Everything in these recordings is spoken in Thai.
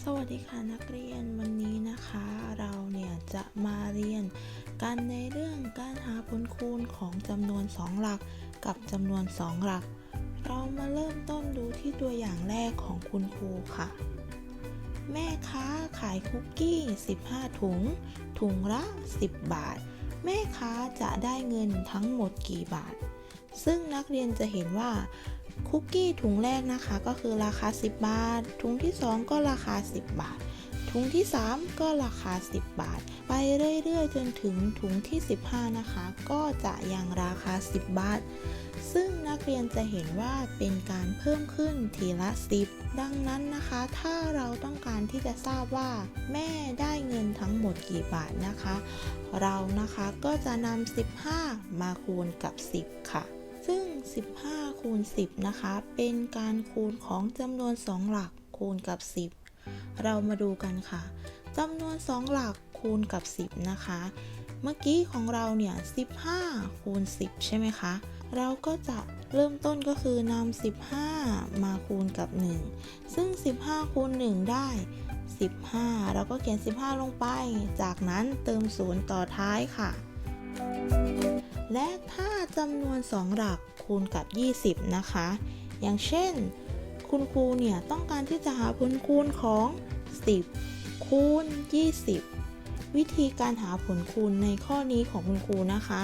สวัสดีค่ะนักเรียนวันนี้นะคะ เราเนี่ยจะมาเรียนกันในเรื่องการหาผลคูณของจำนวน 2 หลักกับจำนวน 2 หลัก เรามาเริ่มต้นดูที่ตัวอย่างแรกของคุณครูค่ะ แม่ค้าขายคุกกี้ 15 ถุง ถุงละ 10 บาท แม่ค้าจะได้เงินทั้งหมดกี่บาท ซึ่งนักเรียนจะเห็นว่า คุกกี้ถุงแรกนะคะก็คือราคา 10 บาท ถุงที่ 2 ก็ราคา 10 บาท ถุงที่ 3 ก็ราคา 10 บาท ไปเรื่อยๆ จนถึงถุงที่ 15 นะคะ ก็จะยังราคา 10 บาท ซึ่งนักเรียนจะเห็นว่าเป็นการเพิ่มขึ้นทีละ 10 ดังนั้นนะคะ ถ้าเราต้องการที่จะทราบว่า แม่ได้เงินทั้งหมดกี่บาทนะคะ เรานะคะก็จะนำ15 มาคูณกับ 10 ค่ะ ซึ่ง 15 คูณ 10 นะคะ เป็นการคูณของจำนวน 2 หลักคูณกับ 10 เรามาดูกันค่ะจำนวน 2 หลักคูณกับ 10 นะคะ เมื่อกี้ของเราเนี่ย 15 คูณ 10 ใช่ไหมคะ เราก็จะเริ่มต้นก็คือนำ15 มาคูณกับ 1 ซึ่ง 15 คูณ 1 ได้ 15 เราก็เขียน 15 ลงไป จากนั้นเติม 0 ต่อท้ายค่ะ และถ้าจำนวน 2 หลักคูณกับ 20 นะคะ อย่างเช่น คุณครูเนี่ยต้องการที่จะหาผลคูณของ 10 คูณ 20 วิธีการหาผลคูณในข้อนี้ของคุณครูนะคะ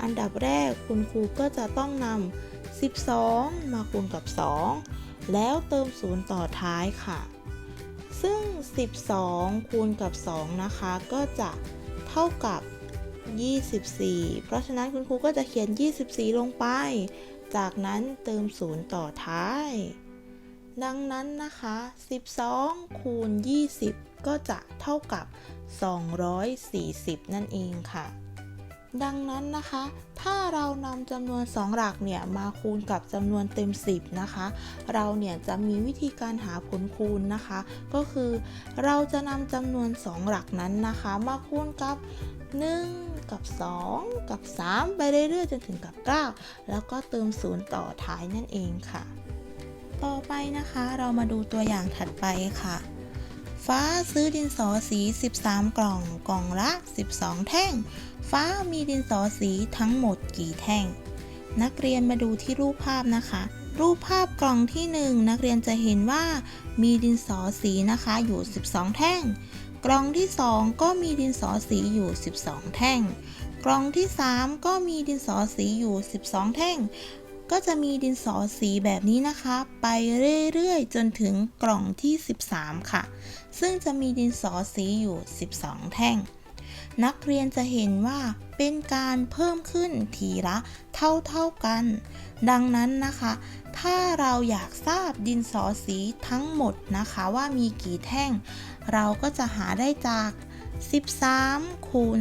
อันดับแรกคุณครูก็จะต้องนำ 12 มาคูณกับ 2 แล้วเติม0ต่อท้ายค่ะ ซึ่ง 12 คูณกับ 2 นะคะ ก็จะเท่ากับ 24 เพราะฉะนั้นคุณครูก็จะเขียน 24 ลงไป จากนั้นเติม0ต่อท้าย ดังนั้นนะคะ 12 คูณ 20 ก็จะเท่ากับ 240 นั่นเองค่ะ ดังนั้นนะคะ ถ้าเรานำจำนวน 2 หลักเนี่ยมาคูณกับจำนวนเต็ม 10 นะคะ เราเนี่ยจะมีวิธีการหาผลคูณนะคะ ก็คือ เราจะนำจำนวน 2 หลักนั้นนะคะ มาคูณกับ 1 กับ 2 กับ 3 ไปเรื่อยๆจนถึงกับ 9 แล้วก็เติม0ต่อท้ายนั่นเองค่ะ ต่อไปนะคะเรามาดูตัวอย่างถัดไปค่ะ ฟ้าซื้อดินสอสี 13 กล่องกล่องละ 12 แท่ง ฟ้ามีดินสอสีทั้งหมดกี่แท่ง นักเรียนมาดูที่รูปภาพนะคะรูปภาพกล่องที่ 1 นักเรียนจะเห็นว่ามีดินสอสีนะคะอยู่ 12 แท่ง กล่องที่ 2 ก็มีดินสอสีอยู่ 12 แท่ง กล่องที่ 3 ก็มีดินสอสีอยู่ 12 แท่ง ก็จะมีดินสอสีแบบนี้นะคะ ไปเรื่อยๆ จนถึงกล่องที่ 13 ค่ะ ซึ่งจะมีดินสอสีอยู่ 12 แท่ง นักเรียนจะเห็นว่าเป็นการเพิ่มขึ้นทีละเท่าๆกัน ดังนั้นนะคะ ถ้าเราอยากทราบดินสอสีทั้งหมดนะคะว่ามีกี่แท่ง เราก็จะหาได้จาก 13 คูณ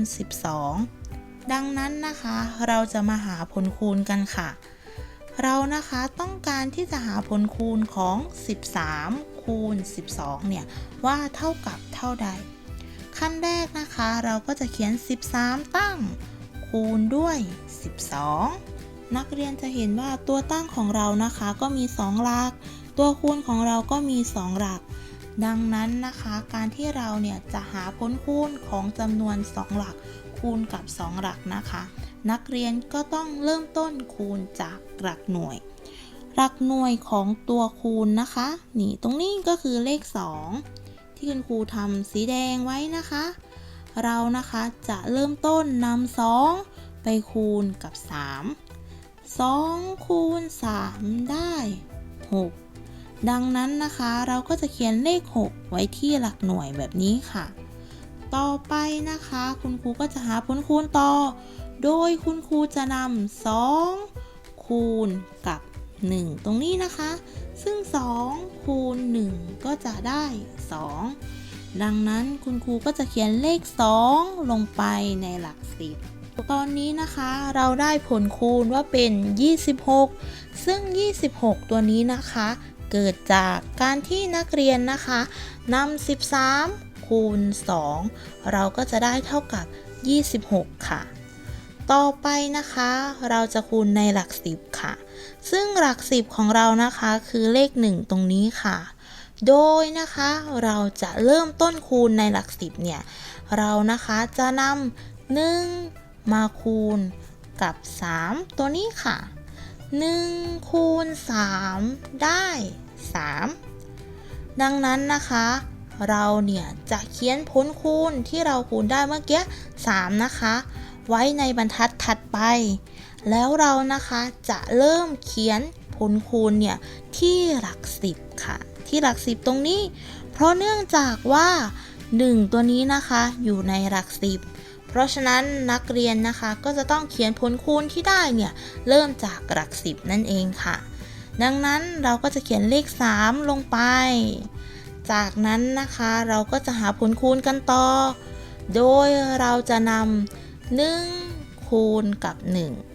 12 ดังนั้นนะคะ เราจะมาหาผลคูณกันค่ะ เรานะคะต้องการที่จะหาผลคูณของ 13 คูณ 12 เนี่ย ว่าเท่ากับเท่าใด ขั้นแรกนะคะเราก็จะเขียน 13 ตั้ง คูณด้วย 12นักเรียนจะเห็นว่าตัวตั้งของเรานะคะก็มี 2 หลัก ตัวคูณของเราก็มี 2 หลัก ดังนั้นนะคะการที่เราเนี่ยจะหาผลคูณของจำนวน 2 หลักคูณกับ 2 หลักนะคะ นักเรียนก็ต้องเริ่มต้นคูณจากหลักหน่วย หลักหน่วยของตัวคูณนะคะ นี่ตรงนี้ก็คือเลข 2 ที่คุณครูทำสีแดงไว้นะคะ เรานะคะจะเริ่มต้นนำ2ไปคูณกับ 3 2คูณ3ได้ 6 ดังนั้นนะคะเราก็จะเขียนเลข 6 ไว้ที่หลักหน่วยแบบนี้ค่ะ ต่อไปนะคะ คุณครูก็จะหาผลคูณต่อ โดยคุณครูจะนำ2คูณกับ 1 ตรงนี้นะคะ ซึ่ง 2 คูณ 1 ก็จะได้ 2 ดังนั้นคุณครูก็จะเขียนเลข 2 ลงไปในหลัก 10ตอนนี้นะคะเราได้ผลคูณว่าเป็น 26 ซึ่ง 26 ตัวนี้นะคะ เกิดจากการที่นักเรียนนะคะนำ13 คูณ 2 เราก็จะได้เท่ากับ 26 ค่ะ ต่อไปนะคะ เราจะคูณในหลัก 10 ค่ะ ซึ่งหลัก 10 ของเรานะคะคือเลข 1 ตรงนี้ค่ะ โดยนะคะเราจะเริ่มต้นคูณในหลักสิบเนี่ย เรานะคะจะนำ1มาคูณกับ 3 ตัวนี้ค่ะ1คูณ3ได้ 3 ดังนั้นนะคะ เราเนี่ยจะเขียนผลคูณที่เราคูณได้เมื่อกี้3นะคะ ไว้ในบรรทัดถัดไป แล้วเรานะคะจะเริ่มเขียนผลคูณเนี่ยที่หลักสิบค่ะ ที่หลักสิบตรงนี้ เพราะเนื่องจากว่า 1 ตัวนี้นะคะอยู่ในหลักสิบเพราะฉะนั้นนักเรียนนะคะก็จะต้องเขียนผลคูณที่ได้เนี่ย เริ่มจากหลักสิบนั่นเองค่ะ ดังนั้นเราก็จะเขียนเลข 3 ลงไป จากนั้นนะคะเราก็จะหาผลคูณกันต่อ โดยเราจะนำ1คูณกับ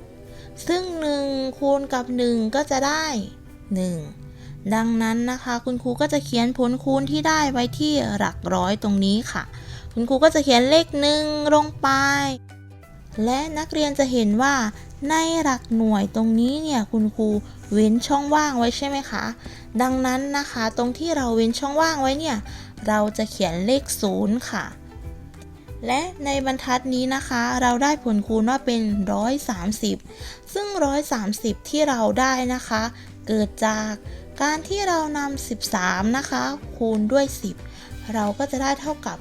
1 ซึ่ง 1 คูณกับ 1 ก็จะได้ 1 ดังนั้นนะคะคุณครูก็จะเขียนผลคูณที่ได้ไว้ที่หลักร้อยตรงนี้ค่ะ คุณครูก็จะเขียนเลขหนึ่งลงไป และนักเรียนจะเห็นว่าในหลักหน่วยตรงนี้เนี่ยคุณครู เว้นช่องว่างไว้ใช่ไหมคะ ดังนั้นนะคะตรงที่เราเว้นช่องว่างไว้เนี่ย เราจะเขียนเลขศูนย์ค่ะ และในบรรทัดนี้นะคะ เราได้ผลคูณว่าเป็น 130 ซึ่ง 130 ที่เราได้นะคะ เกิดจากการที่เรานำ 13 นะคะ คูณด้วย 10 เราก็จะได้เท่ากับ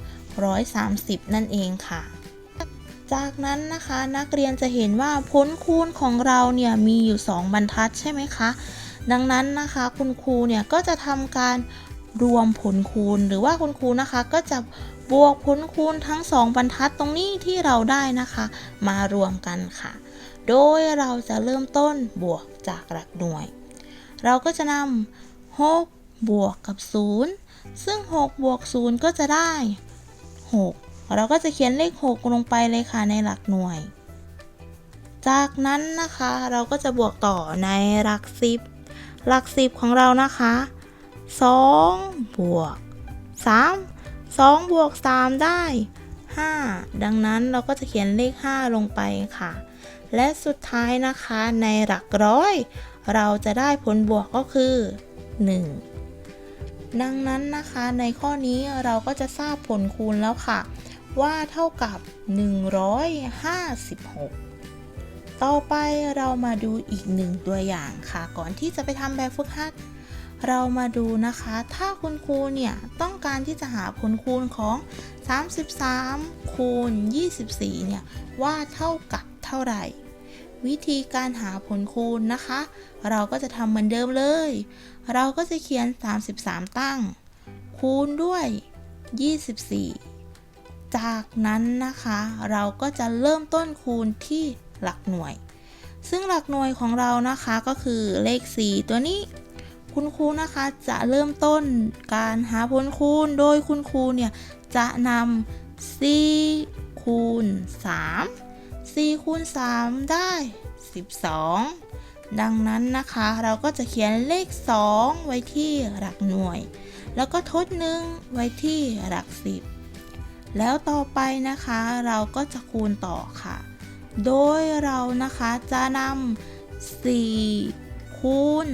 130 นั่นเองค่ะ จากนั้นนะคะนักเรียนจะเห็นว่าผลคูณของเราเนี่ยมีอยู่ 2 บรรทัดใช่ไหมคะ ดังนั้นนะคะคุณครูเนี่ยก็จะทำการรวมผลคูณ หรือว่าคุณครูนะคะก็จะบวกผลคูณทั้ง 2 บรรทัดตรงนี้ที่เราได้นะคะ มารวมกันค่ะ โดยเราจะเริ่มต้นบวกจากหลักหน่วย เราก็จะนำ6บวกกับ 0 ซึ่ง 6 บวก 0 ก็จะได้ 6 เราก็จะเขียนเลข 6 ลงไปเลยค่ะในหลักหน่วย จากนั้นนะคะเราก็จะบวกต่อในหลัก 10 หลัก 10 ของเรานะคะ2บวก3 2บวก3ได้ 5 ดังนั้นเราก็จะเขียนเลข 5 ลงไปค่ะ และสุดท้ายนะคะในหลักร้อย เราจะได้ผลบวกก็คือ 1 ดังนั้นนะคะในข้อนี้เราก็จะทราบผลคูณแล้วค่ะ ว่าเท่ากับ 156 ต่อไปเรามาดูอีกหนึ่งตัวอย่างค่ะ ก่อนที่จะไปทำแบบฝึกหัด เรามาดูนะคะ ถ้าคุณครูเนี่ย ต้องการที่จะหาผลคูณของ 33 คูณ 24 เนี่ย ว่าเท่ากับเท่าไหร่วิธีการหาผลคูณนะคะ เราก็จะทำเหมือนเดิมเลย เราก็จะเขียน 33 ตั้ง คูณด้วย 24 จากนั้นนะคะเราก็จะเริ่มต้นคูณที่หลักหน่วย ซึ่งหลักหน่วยของเรานะคะก็คือเลข 4 ตัวนี้ คุณครูนะคะจะเริ่มต้นการหาผลคูณ โดยคุณครูเนี่ยจะนำ4คูณ 3 4คูณ 3 ได้ 12 ดังนั้นนะคะเราก็จะเขียนเลข 2 ไว้ที่หลักหน่วย แล้วก็ทดหนึ่งไว้ที่หลักสิบ แล้วต่อไปนะคะเราก็จะคูณต่อค่ะ โดยเรานะคะจะนำ4คูณ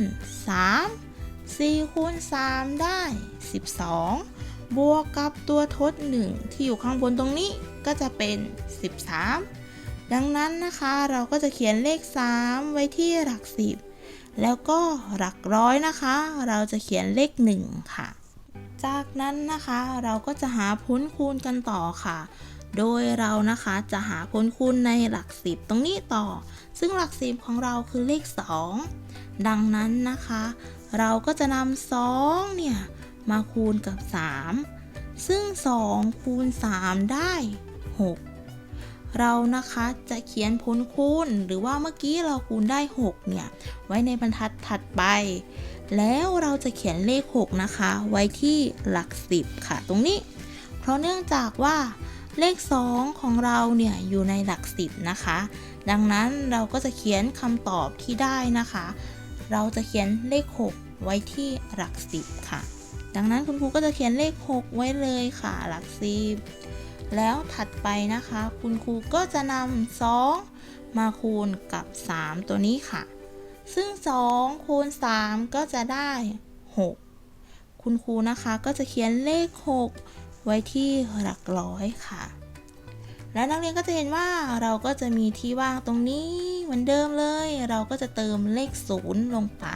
3 4คูณ3ได้ 12 บวกกับตัวทด 1 ที่อยู่ข้างบนตรงนี้ก็จะเป็น 13 ดังนั้นนะคะเราก็จะเขียนเลข 3 ไว้ที่หลัก 10 แล้วก็หลักร้อยนะคะ เราจะเขียนเลข 1 ค่ะ จากนั้นนะคะเราก็จะหาผลคูณกันต่อค่ะ โดยเรานะคะจะหาผลคูณในหลักสิบตรงนี้ต่อ ซึ่งหลักสิบของเราคือเลข 2 ดังนั้นนะคะ เราก็จะนำ2เนี่ยมาคูณกับ 3 ซึ่ง 2 คูณ 3 ได้ 6 เรานะคะจะเขียนผลคูณหรือว่าเมื่อกี้เราคูณได้ 6 เนี่ย ไว้ในบรรทัดถัดไป แล้วเราจะเขียนเลข 6 นะคะ ไว้ที่หลัก 10 ค่ะ ตรงนี้ เพราะเนื่องจากว่าเลข 2 ของเราเนี่ยอยู่ในหลัก 10 นะคะ ดังนั้นเราก็จะเขียนคำตอบที่ได้นะคะ เราจะเขียนเลข 6 ไว้ที่หลัก 10 ค่ะ ดังนั้นคุณครูก็จะเขียนเลข 6 ไว้เลยค่ะ หลัก 10 แล้วถัดไปนะคะ คุณครูก็จะนำ2มาคูณกับ 3 ตัวนี้ค่ะ ซึ่ง 2 คูณ 3 ก็จะได้ 6 คุณครูนะคะก็จะเขียนเลข 6 ไว้ที่หลักร้อยค่ะ และนักเรียนก็จะเห็นว่าเราก็จะมีที่ว่างตรงนี้เหมือนเดิมเลย เราก็จะเติมเลข 0 ลงไป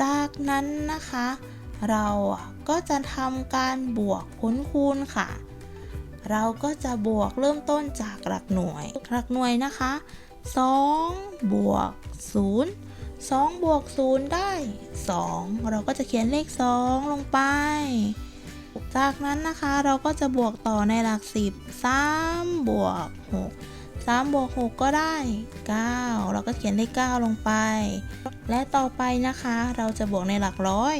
จากนั้นนะคะ เราก็จะทำการบวกผลคูณค่ะ เราก็จะบวกเริ่มต้นจากหลักหน่วย หลักหน่วยนะคะ 2 บวก 0 2 บวก 0 ได้ 2 เราก็จะเขียนเลข 2 ลงไป จากนั้นนะคะเราก็จะบวกต่อในหลัก 10 3 บวก 6 3 บวก 6 ก็ได้ 9 เราก็เขียนเลข 9 ลงไป และต่อไปนะคะเราจะบวกในหลักร้อย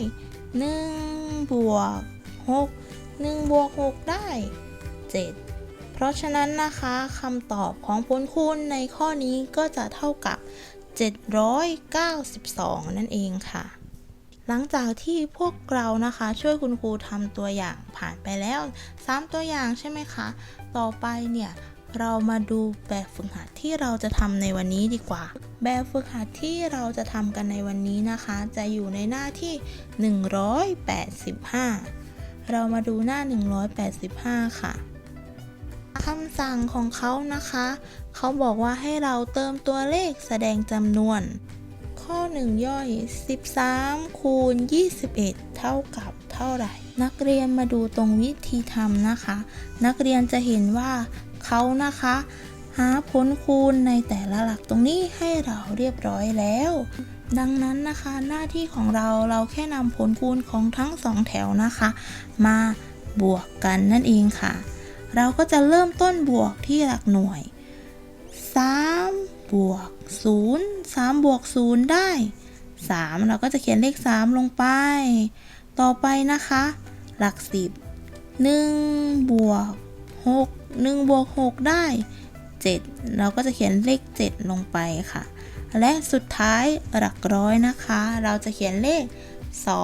1 บวก 6 1 บวก 6 ได้ 7 ราะฉะนั้นนะคะคำตอบของผลคูณในข้อนี้ก็จะเท่ากับ 792 นั่นเองค่ะ หลังจากที่พวกเรานะคะช่วยคุณครูทำตัวอย่างผ่านไปแล้ว 3 ตัวอย่างใช่ไหมคะ ต่อไปเนี่ยเรามาดูแบบฝึกหัดที่เราจะทำในวันนี้ดีกว่า แบบฝึกหัดที่เราจะทำกันในวันนี้นะคะ จะอยู่ในหน้าที่ 185 เรามาดูหน้า 185 ค่ะ คำสั่งของเขานะคะ เขาบอกว่าให้เราเติมตัวเลขแสดงจำนวน ข้อ 1 ย่อย 13 คูณ 21 เท่ากับเท่าไหร่ นักเรียนมาดูตรงวิธีทำนะคะ นักเรียนจะเห็นว่าเขานะคะ หาผลคูณในแต่ละหลักตรงนี้ให้เราเรียบร้อยแล้ว ดังนั้นนะคะหน้าที่ของเราเราแค่นำผลคูณของทั้งสองแถวนะคะ มาบวกกันนั่นเองค่ะ เราก็จะเริ่มต้นบวกที่หลักหน่วย 3 บวก 0 3 บวก 0 ได้ 3 เราก็จะเขียนเลข 3 ลงไป ต่อไปนะคะ หลัก 10 1 บวก 6 1 บวก 6 ได้ 7 เราก็จะเขียนเลข 7 ลงไปค่ะ และสุดท้ายหลักร้อยนะคะ เราจะเขียนเลข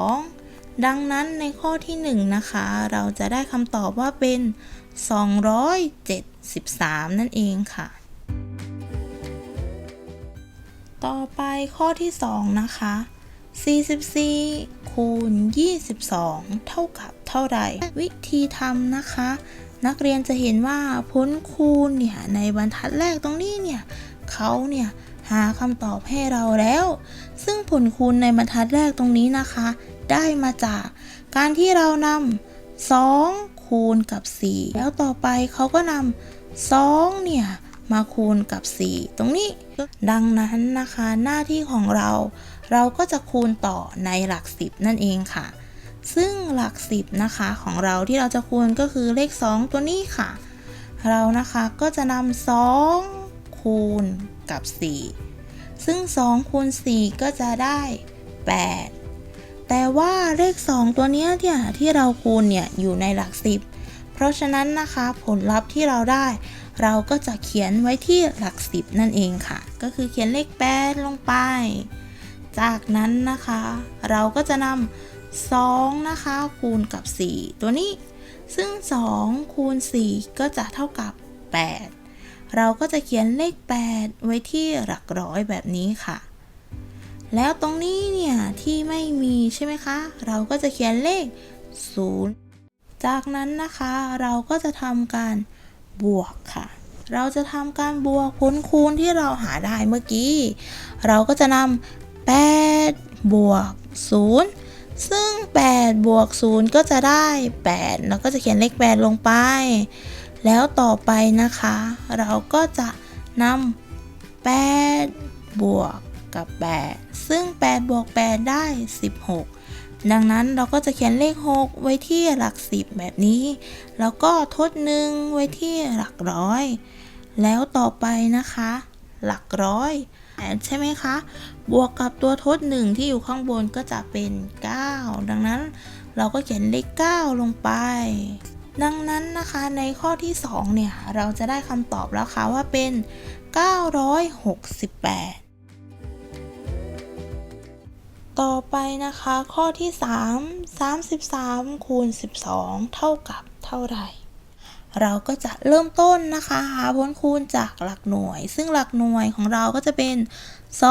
2 ดังนั้นในข้อที่ 1 นะคะ เราจะได้คำตอบว่าเป็น 273 นั่นเองค่ะ ต่อไปข้อที่ 2 นะคะ 44 คูณ 22 เท่ากับเท่าไหร่ วิธีทำนะคะ นักเรียนจะเห็นว่าผลคูณเนี่ยในบรรทัดแรกตรงนี้เนี่ยเขาเนี่ยหาคำตอบให้เราแล้ว ซึ่งผลคูณในบรรทัดแรกตรงนี้นะคะ ได้มาจากการที่เรานำ2คูณกับ 4 แล้วต่อไปเขาก็นำ2เนี่ยมาคูณกับ 4 ตรงนี้ ดังนั้นนะคะหน้าที่ของเรา เราก็จะคูณต่อในหลัก 10 นั่นเองค่ะ ซึ่งหลัก 10 นะคะของเราที่เราจะคูณก็คือเลข 2 ตัวนี้ค่ะ เรานะคะก็จะนำ2คูณกับ 4 ซึ่ง 2 คูณ 4 ก็จะได้ 8 แต่ว่าเลข 2 ตัวนี้เนี่ยที่เราคูณเนี่ยอยู่ในหลัก 10 เพราะฉะนั้นนะคะผลลัพธ์ที่เราได้ เราก็จะเขียนไว้ที่หลัก 10 นั่นเองค่ะ ก็คือเขียนเลข8ลงไป จากนั้นนะคะ เราก็จะนำ2นะคะคูณกับ 4 ตัวนี้ ซึ่ง 2 คูณ 4 ก็จะเท่ากับ 8 เราก็จะเขียนเลข 8 ไว้ที่หลักร้อยแบบนี้ค่ะ แล้วตรงนี้เนี่ยที่ไม่มีใช่ไหมคะ เราก็จะเขียนเลข 0 จากนั้นนะคะเราก็จะทำการบวกค่ะ เราจะทำการบวกผลคูณที่เราหาได้เมื่อกี้ เราก็จะนำ8บวก 0 ซึ่ง 8 บวก 0 ก็จะได้8เราก็จะเขียนเลข 8 ลงไป แล้วต่อไปนะคะ เราก็จะนำ8บวก กับ 8 ซึ่ง 8 บวก 8 ได้ 16 ดังนั้นเราก็จะเขียนเลข 6 ไว้ที่หลัก 10 แบบนี้ แล้วก็ทดหนึ่งไว้ที่หลักร้อย แล้วต่อไปนะคะ หลักร้อยใช่ไหมคะ บวกกับตัวทดหนึ่งที่อยู่ข้างบนก็จะเป็น 9 ดังนั้นเราก็เขียนเลข 9 ลงไปดังนั้นนะคะในข้อที่ 2 เนี่ย เราจะได้คำตอบแล้วค่ะว่าเป็น 968 ต่อไปนะคะ ข้อที่ 3 33 คูณ 12 เท่ากับเท่าไหร่ เราก็จะเริ่มต้นนะคะหาผลคูณจากหลักหน่วย ซึ่งหลักหน่วยของเราก็จะเป็น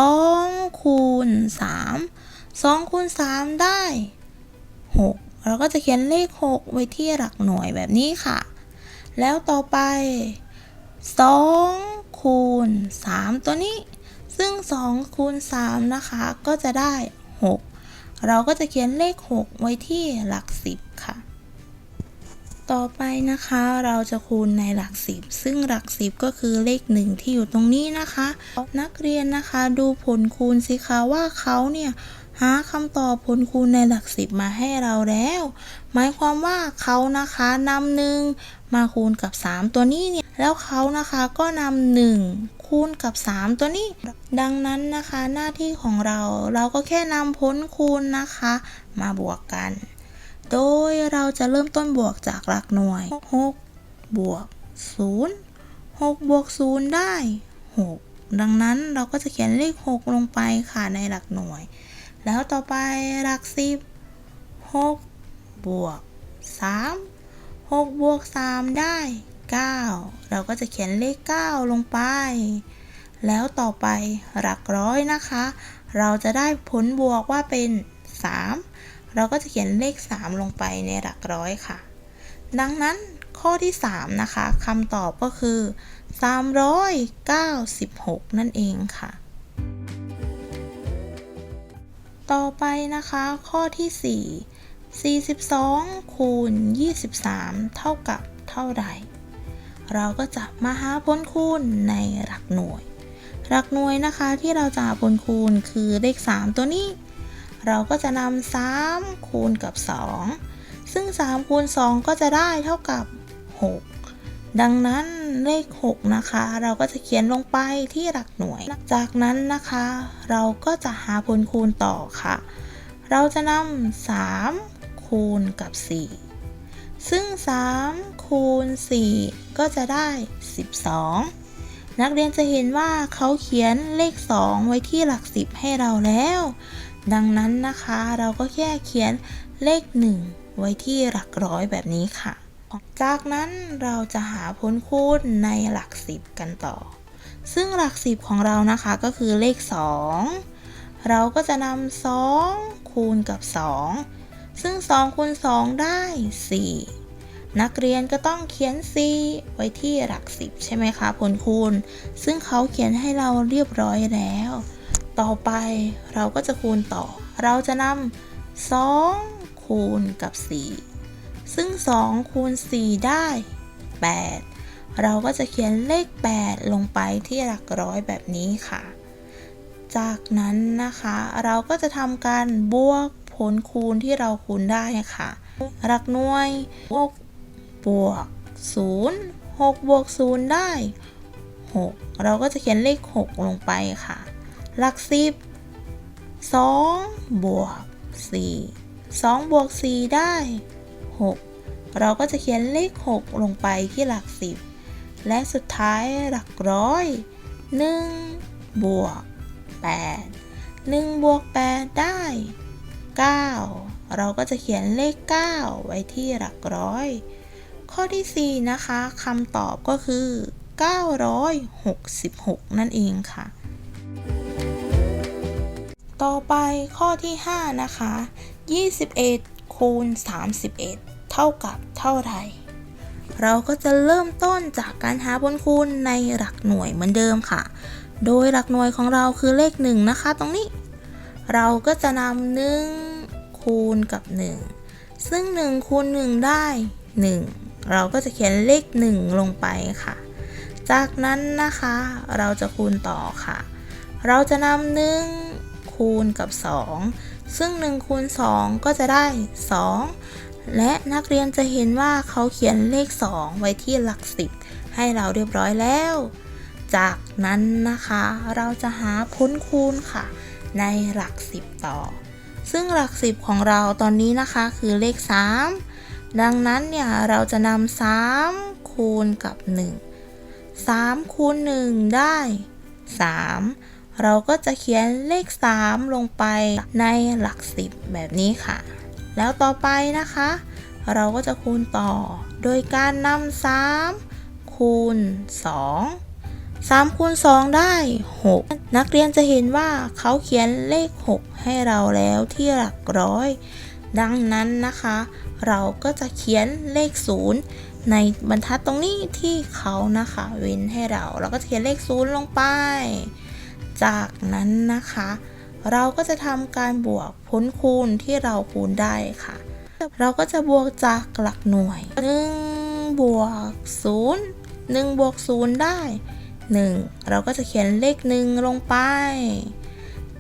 2 คูณ 3 2คูณ3ได้ 6 เราก็จะเขียนเลข 6 ไว้ที่หลักหน่วยแบบนี้ค่ะ แล้วต่อไป 2 คูณ 3 ตัวนี้ ซึ่ง 2 คูณ 3 นะคะ ก็จะได้ 6 เราก็จะเขียนเลข 6 ไว้ที่หลัก 10 ค่ะ ต่อไปนะคะเราจะคูณในหลักสิบซึ่งหลักสิบก็คือเลขหนึ่งที่อยู่ตรงนี้นะคะ นักเรียนนะคะดูผลคูณสิคะว่าเขาเนี่ยหาคำตอบผลคูณในหลักสิบมาให้เราแล้ว หมายความว่าเขานะคะนำหนึ่งมาคูณกับ 3 ตัวนี้เนี่ย แล้วเขานะคะก็นำหนึ่ง คูณกับ 3 ตัวนี้ ดังนั้นนะคะหน้าที่ของเราเราก็แค่นำผลคูณนะคะ มาบวกกัน โดยเราจะเริ่มต้นบวกจากหลักหน่วย 6 บวก 0 6 บวก 0 ได้ 6 ดังนั้นเราก็จะเขียนเลข 6 ลงไปค่ะในหลักหน่วย แล้วต่อไปหลัก 10 6 บวก 3 6 บวก 3 ได้ 9 เราก็จะเขียนเลข 9 ลงไป แล้วต่อไปหลักร้อยนะคะ เราจะได้ผลบวกว่าเป็น 3 เราก็จะเขียนเลข 3 ลงไปในหลักร้อยค่ะ ดังนั้นข้อที่ 3 นะคะคำตอบก็คือ 396 นั่นเองค่ะ ต่อไปนะคะข้อที่ 4 42คูณ23 เท่ากับเท่าไหร่ เราก็จะมาหาผลคูณในหลักหน่วย หลักหน่วยนะคะที่เราจะหาผลคูณคือเลข 3 ตัวนี้ เราก็จะนำ3คูณกับ 2 ซึ่ง3คูณ2ก็จะได้เท่ากับ 6 ดังนั้นเลข 6 นะคะ เราก็จะเขียนลงไปที่หลักหน่วย จากนั้นนะคะ เราก็จะหาผลคูณต่อค่ะ เราจะนำ3คูณกับ 4 ซึ่ง 3 คูณ 4 ก็จะได้ 12 นักเรียนจะเห็นว่าเขาเขียนเลข 2 ไว้ที่หลัก 10 ให้เราแล้ว ดังนั้นนะคะเราก็แค่เขียนเลข 1 ไว้ที่หลักร้อยแบบนี้ค่ะ จากนั้นเราจะหาผลคูณในหลัก 10 กันต่อ ซึ่งหลัก 10 ของเรานะคะก็คือเลข 2 เราก็จะนำ2คูณกับ 2 ซึ่ง 2คูณ2ได้ 4 นักเรียนก็ต้องเขียน4ไว้ที่หลัก10ใช่ไหมคะผลคูณ ซึ่งเขาเขียนให้เราเรียบร้อยแล้ว ต่อไปเราก็จะคูณต่อ เราจะนำ2คูณกับ 4 ซึ่ง 2 คูณ 4 ได้ 8 เราก็จะเขียนเลข 8 ลงไปที่หลักร้อยแบบนี้ค่ะ จากนั้นนะคะเราก็จะทำการบวกผลคูณที่เราคูณได้ค่ะ หลักหน่วย6 บวก 0 6 บวก 0 ได้ 6 เราก็จะเขียนเลข 6 ลงไปค่ะ หลักสิบ2บวก 4 2 บวก 4 ได้ 6 เราก็จะเขียนเลข 6 ลงไปที่หลัก 10 และสุดท้ายหลักร้อย 1 บวก 8 1 บวก 8 ได้ 9 เราก็จะเขียนเลข 9 ไว้ที่หลักร้อย ข้อที่ 4 นะคะคำตอบก็คือ 966 นั่นเองค่ะ ต่อไปข้อที่ 5 นะคะ 21 คูณ 31 เท่ากับเท่าไหร่ เราก็จะเริ่มต้นจากการหาผลคูณในหลักหน่วยเหมือนเดิมค่ะ โดยหลักหน่วยของเราคือเลข 1 นะคะ ตรงนี้ เราก็จะนำ1คูณกับ 1 ซึ่ง 1 คูณ 1 ได้ 1 เราก็จะเขียนเลข 1 ลงไปค่ะ จากนั้นนะคะเราจะคูณต่อค่ะ เราจะนำ1คูณกับ 2 ซึ่ง1คูณ2 ก็จะได้ 2 และนักเรียนจะเห็นว่าเขาเขียนเลข 2 ไว้ที่หลัก10ให้เราเรียบร้อยแล้ว จากนั้นนะคะเราจะหาผลคูณค่ะ ในหลัก10ต่อ ซึ่งหลัก10ของเราตอนนี้นะคะคือเลข 3 ดังนั้นเนี่ยเราจะนำ3คูณกับ 1 3คูณ1ได้ 3 เราก็จะเขียนเลข 3 ลงไปในหลัก 10 แบบนี้ค่ะ แล้วต่อไปนะคะ เราก็จะคูณต่อ โดยการนำ3คูณ 2 3คูณ2ได้ 6 นักเรียนจะเห็นว่าเขาเขียนเลข 6 ให้เราแล้วที่หลักร้อย ดังนั้นนะคะ เราก็จะเขียนเลข 0 ในบรรทัดตรงนี้ที่เขานะคะเว้นให้เรา เราก็เขียนเลข 0 ลงไป จากนั้นนะคะ เราก็จะทำการบวกผลคูณที่เราคูณได้ค่ะ เราก็จะบวกจากหลักหน่วย 1 บวก 0 1บวก0ได้ 1 เราก็จะเขียนเลข 1 ลงไป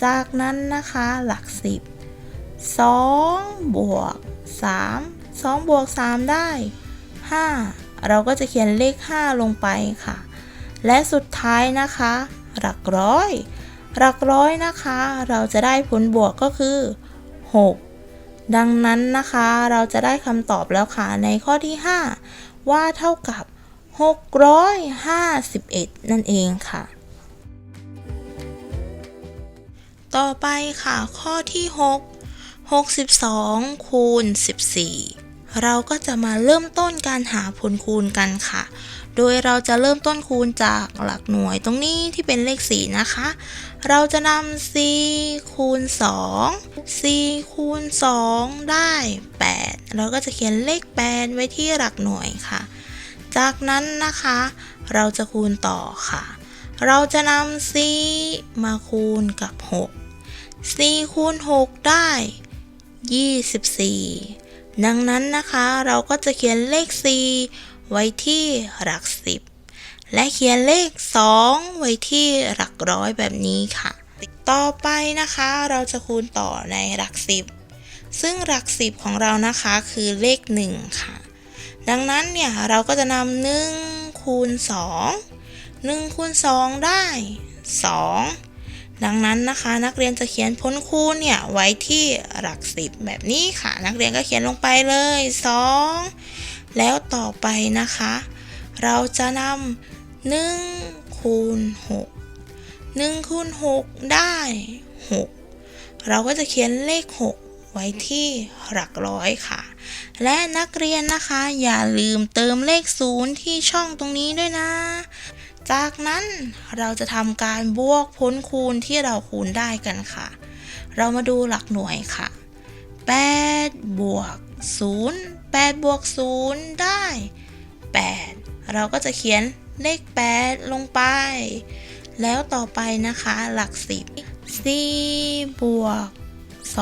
จากนั้นนะคะหลัก 10 2 บวก 3 2 บวก 3 ได้ 5 เราก็จะเขียนเลข 5 ลงไปค่ะ และสุดท้ายนะคะ หลักร้อย หลักร้อยนะคะ เราจะได้ผลบวกก็คือ 6 ดังนั้นนะคะ เราจะได้คำตอบแล้วค่ะในข้อที่ 5 ว่าเท่ากับ 651 นั่นเองค่ะ ต่อไปค่ะข้อที่ 6 62 คูณ 14 เราก็จะมาเริ่มต้นการหาผลคูณกันค่ะ โดยเราจะเริ่มต้นคูณจากหลักหน่วยตรงนี้ที่เป็นเลข 4 นะคะ เราจะนำ4คูณ2 4คูณ 2 ได้ 8 เราก็จะเขียนเลข 8 ไว้ที่หลักหน่วยค่ะ จากนั้นนะคะ เราจะคูณต่อค่ะ เราจะนำ4มาคูณกับ6 4คูณ 6 ได้ 24 ดังนั้นนะคะเราก็จะเขียนเลข 4 ไว้ที่หลัก 10 และเขียนเลข 2 ไว้ที่หลักร้อยแบบนี้ค่ะ ต่อไปนะคะเราจะคูณต่อในหลัก 10 ซึ่งหลัก 10 ของเรานะคะคือเลข 1 ค่ะ ดังนั้นเนี่ยเราก็จะนำ1คูณ2 1คูณ2ได้ 2 ดังนั้นนะคะ นักเรียนจะเขียนพ้นคูณเนี่ยไว้ที่หลักสิบแบบนี้ค่ะ นักเรียนก็เขียนลงไปเลย 2 แล้วต่อไปนะคะ เราจะนำ1คูณ6 1คูณ6ได้ 6 เราก็จะเขียนเลข 6 ไว้ที่หลักร้อยค่ะ และนักเรียนนะคะอย่าลืมเติมเลข 0 ที่ช่องตรงนี้ด้วยนะ จากนั้นเราจะทำการบวกผลคูณที่เราคูณได้กันค่ะ เรามาดูหลักหน่วยค่ะ 8 บวก 0 8 บวก 0 ได้ 8 เราก็จะเขียนเลข 8 ลงไป แล้วต่อไปนะคะหลัก 10 4 บวก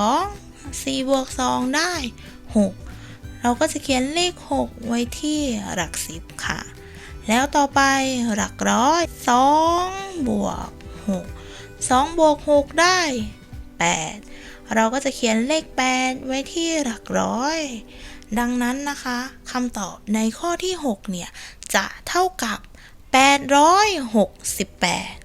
2 4 บวก 2 ได้ 6 เราก็จะเขียนเลข 6 ไว้ที่หลัก 10 ค่ะ แล้วต่อไปหลักร้อย2บวก6 2บวก6ได้ 8 เราก็จะเขียนเลข 8 ไว้ที่หลักร้อย ดังนั้นนะคะคำตอบในข้อที่ 6 เนี่ย จะเท่ากับ 868